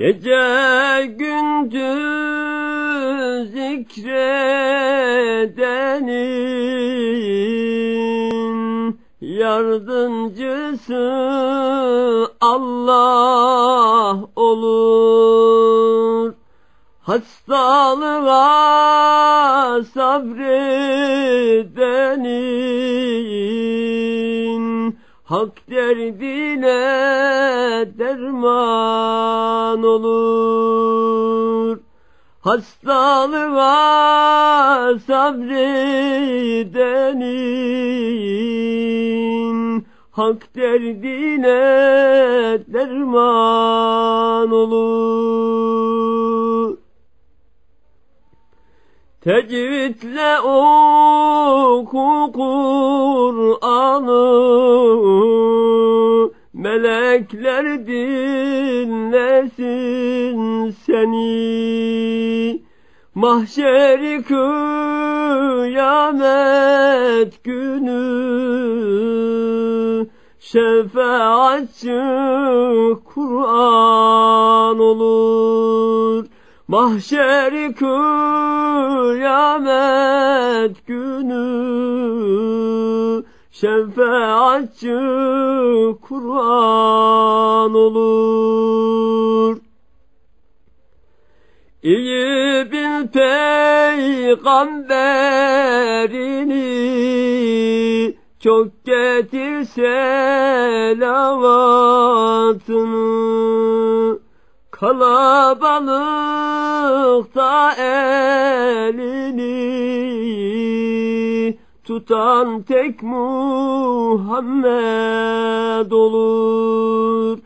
Gece gündüz zikredenin yardımcısı Allah olur. Hastalığa sabredenin hak derdine derman olur. Hastalığa sabredenin hak derdine derman olur. Tecvidle oku Kur'an'ı Melekler dinlesin seni? Mahşeri kıyamet günü Şefaatçi Kur'an olur. Mahşeri kıyamet günü Şefaatçi Kur'an olur. İyi bil peygamberini Çok getir selavatını Kalabalıkta elini tutan tek Muhammed olur.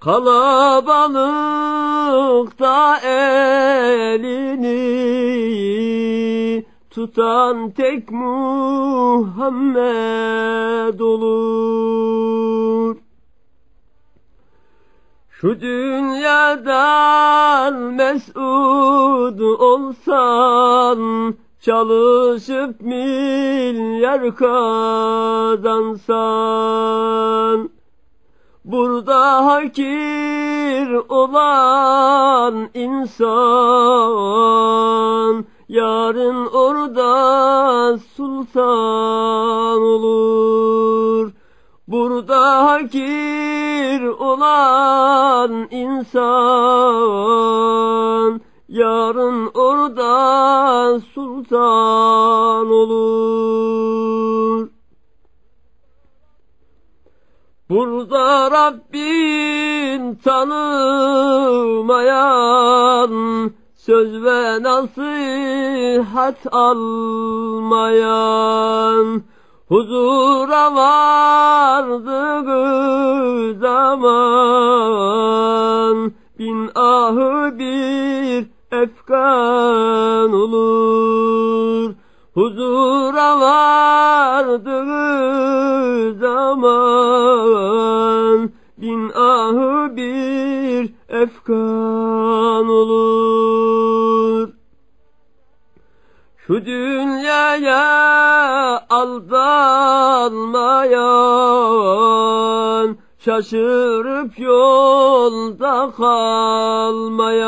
Kalabalıkta elini tutan tek Muhammed olur. Şu dünyadan mesud olsan, çalışıp milyar kazansan, burada hakir olan insan, yarın orada sultan olur. Burada hakir olan insan yarın orada sultan olur. Burada Rabbin tanımayan söz ve nasihat almayan Huzura vardığı zaman bin ahı bir efkan olur. Huzura vardığı zaman bin ahı bir efkan olur. Şu dünyaya aldanmayan, şaşırıp yolda kalmayan,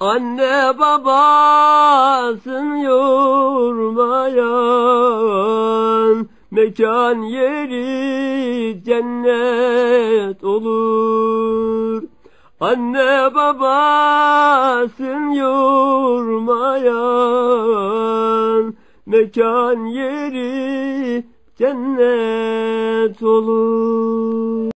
anne babasın yormayan, mekan yeri cennet olur. Anne babasın yormayan Mekan yeri cennet olur